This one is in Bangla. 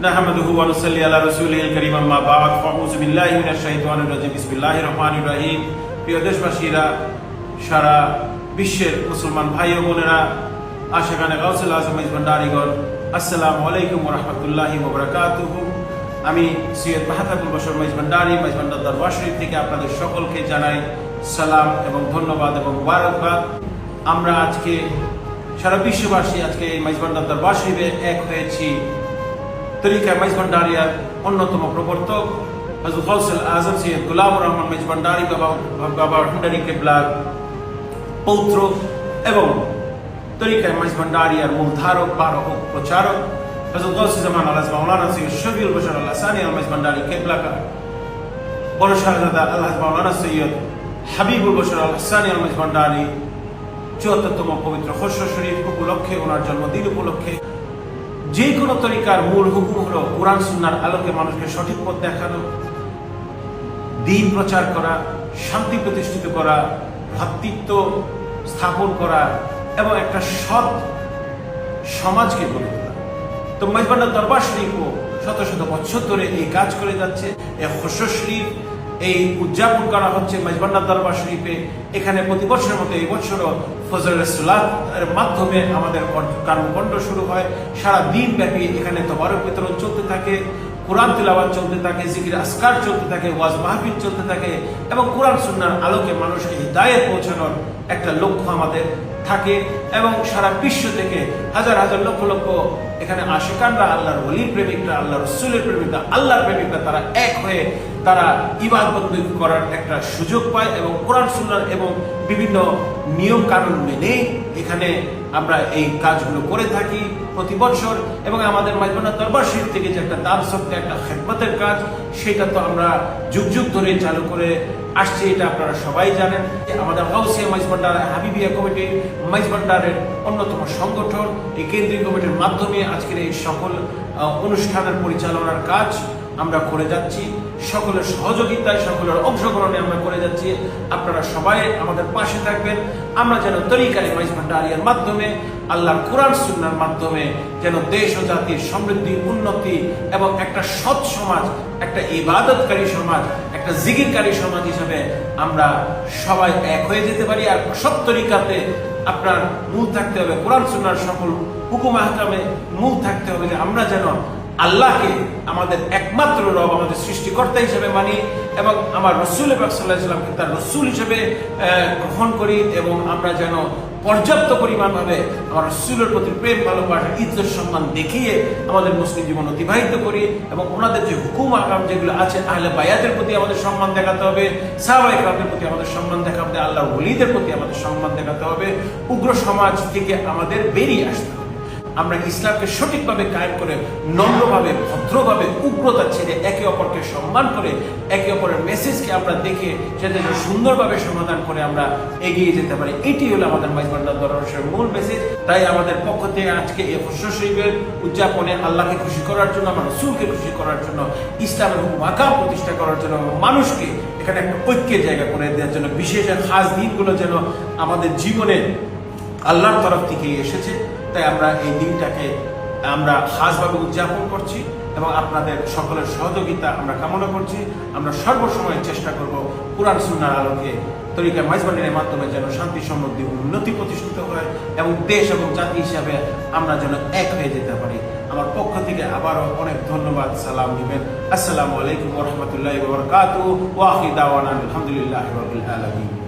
نحمده ونصلي على رسوله الكريم اما بعد فاعوذ بالله من الشيطان الرجيم بسم الله الرحمن الرحيم প্রিয় দেশবাসীরা সারা বিশ্বের মুসলমান ভাই ও বোনেরা আশাখানে গাউসুল আজম ভান্ডারিগণ আসসালামু আলাইকুম রহমতুল্লাহি ওবরাকাতুহু আমি সৈয়দ মাহাতাবুল বসর মাইজ ভান্ডারি মাইজ ভান্ডার দরবার শরীফ থেকে আপনাদের সকলকে জানাই সালাম এবং ধন্যবাদ এবং মুবারকবাদ আমরা আজকে সারা বিশ্ববাসী আজকে এই মাইজ ভান্ডার দরবার শরীফে এক হয়েছি তরিকা মাইজ ভান্ডারিয়ার অন্যতম প্রবর্তক হজরত গৌসুল আজম সৈয়দ গুলাম রহমান মাইজ ভান্ডারি বাবা বাবা ভান্ডারি কেবলার পৌত্র এবং তরিকা মাইজ ভান্ডারিয়ার মূল ধারক বারক প্রচারক হজরত গৌস জামান আল্লাহ মাওলানা সৈয়দ শফিউল বশর আল্লাহ সানি আল মাইজ ভান্ডারি কেবলাকা বড় শাহজাদা আল্লাহ মাওলানা সৈয়দ হাবিবুল বশর আল্লাহ সানি আল মাইজ ভান্ডারি চুয়াত্তরতম পবিত্র খসর শরীফ উপলক্ষে ওনার জন্মদিন উপলক্ষে যে কোনো তরিকার মূল হুকুম হলো কোরআন সুন্নার আলোকে মানুষকে সঠিক পথ দেখানো, দিন প্রচার করা, শান্তি প্রতিষ্ঠিত করা, ভ্রাতৃত্ব স্থাপন করা এবং একটা সৎ সমাজকে গড়ে তোলা। তো মেজবান্ডার দরবার শরীফও শত শত বছর ধরে এই কাজ করে যাচ্ছে। এই হস্য শরীফ এই উদযাপন করা হচ্ছে মেজবান্ডার দরবার শরীফে। এখানে প্রতি বছরের মতো এই বছরও মাধ্যমে আমাদের কর্মকাণ্ড শুরু হয়। সারা দিন ব্যাপী এখানে তবারক বিতরণ চলতে থাকে, কোরআন তিলাবাত চলতে থাকে, জিকির আসকার চলতে থাকে, ওয়াজ মাহফিল চলতে থাকে এবং কোরআন সুন্নার আলোকে মানুষকে হৃদায়ত পৌঁছানোর একটা লক্ষ্য আমাদের থাকে এবং সারা বিশ্ব থেকে হাজার হাজার লক্ষ লক্ষ এখানে আশিকানরা আল্লাহর অলির প্রেমিকরা আল্লাহ রসুলের প্রেমিকরা, আল্লাহর প্রেমিকরা তারা এক হয়ে তারা ইবাদত করার একটা সুযোগ পায় এবং কোরআন সুন্নার এবং বিভিন্ন নিয়ম কানুন মেনে এখানে আমরা এই কাজগুলো করে থাকি প্রতি বছর এবং আমাদের মাইজবানা দরবার শরীফ থেকে যে একটা দান সত্যি একটা খেদমতের কাজ, সেটা তো আমরা যুগ যুগ ধরে চালু করে আসছে, এটা আপনারা সবাই জানেন। যে আমাদের গাউসিয়া মাইজ ভান্ডার হাবিবিয়া কমিটি মাইজ ভান্ডারের অন্যতম সংগঠন। এই কেন্দ্রীয় কমিটির মাধ্যমে আজকের এই সকল অনুষ্ঠানের পরিচালনার কাজ আমরা করে যাচ্ছি, সকলের সহযোগিতায়, সকলের অংশগ্রহণে আমরা করে যাচ্ছি। আপনারা সবাই আমাদের পাশে থাকবেন। আমরা যেন তরিকায় মাইজ ভান্ডারিয়ার মাধ্যমে, আল্লাহর কোরআন, সুন্নার মাধ্যমে যেন দেশ ও জাতির সমৃদ্ধি, উন্নতি এবং একটা সৎ সমাজ, একটা ইবাদতকারী সমাজ, একটা জিকিরকারী সমাজ হিসাবে আমরা সবাই এক হয়ে যেতে পারি। আর সৎ তরিকাতে আপনার মূল থাকতে হবে। কোরআন, সুন্নার সকল হুকুম আহকামে মূল থাকতে হবে যে আমরা যেন আল্লাহকে আমাদের একমাত্র রব, আমাদের সৃষ্টিকর্তা হিসেবে মানি এবং আমার রসুল সাল্লাহামকে তার রসুল হিসেবে গ্রহণ করি এবং আমরা যেন পর্যাপ্ত পরিমাণভাবে আমার রসুলের প্রতি প্রেম, ভালোবাসা, ইজ্জত, সম্মান দেখিয়ে আমাদের মুসলিম জীবন অতিবাহিত করি এবং ওনাদের যে হুকুম, আকাম যেগুলো আছে, আহলে বায়াতের প্রতি আমাদের সম্মান দেখাতে হবে সাহাবাই কামের প্রতি আমাদের সম্মান দেখাতে হবে আল্লাহ ওলিদের প্রতি আমাদের সম্মান দেখাতে হবে। উগ্র সমাজ থেকে আমাদের বেরিয়ে আসতে হবে। আমরা ইসলামকে সঠিকভাবে কায়েম করে, নম্রভাবে, ভদ্রভাবে, উগ্রতা ছেড়ে একে অপরকে সম্মান করে, একে অপরের মেসেজকে আমরা দেখে সেটা সুন্দরভাবে সমাধান করে আমরা এগিয়ে যেতে পারি। এটি হলো আমাদের মাইজবান্ডার দরবেশের মূল মেসেজ তাই আমাদের পক্ষ থেকে আজকে এই হস্য শরীফের উদযাপনে আল্লাহকে খুশি করার জন্য, আমার রসুলকে খুশি করার জন্য, ইসলামের মাকাম প্রতিষ্ঠা করার জন্য মানুষকে এখানে একটা ঐক্যের জায়গা করে দেওয়ার জন্য বিশেষ খাস দিনগুলো যেন আমাদের জীবনে আল্লাহর তরফ থেকে এসেছে। তাই আমরা এই দিনটাকে আমরা খাসভাবে উদযাপন করছি এবং আপনাদের সকলের সহযোগিতা আমরা কামনা করছি। আমরা সর্বসময় চেষ্টা করব কোরআন সুন্নার আলোকে তরিকা মাইজবানের মাধ্যমে যেন শান্তি সমৃদ্ধি উন্নতি প্রতিষ্ঠিত হয় এবং দেশ এবং জাতি হিসাবে আমরা যেন এক হয়ে যেতে পারি। আমার পক্ষ থেকে আবারও অনেক ধন্যবাদ, সালাম দিবেন আসসালামু আলাইকুম রহমতুল্লাহ বরকাত ওয়াহি দাওয়ান আলহামদুলিল্লাহ আলমী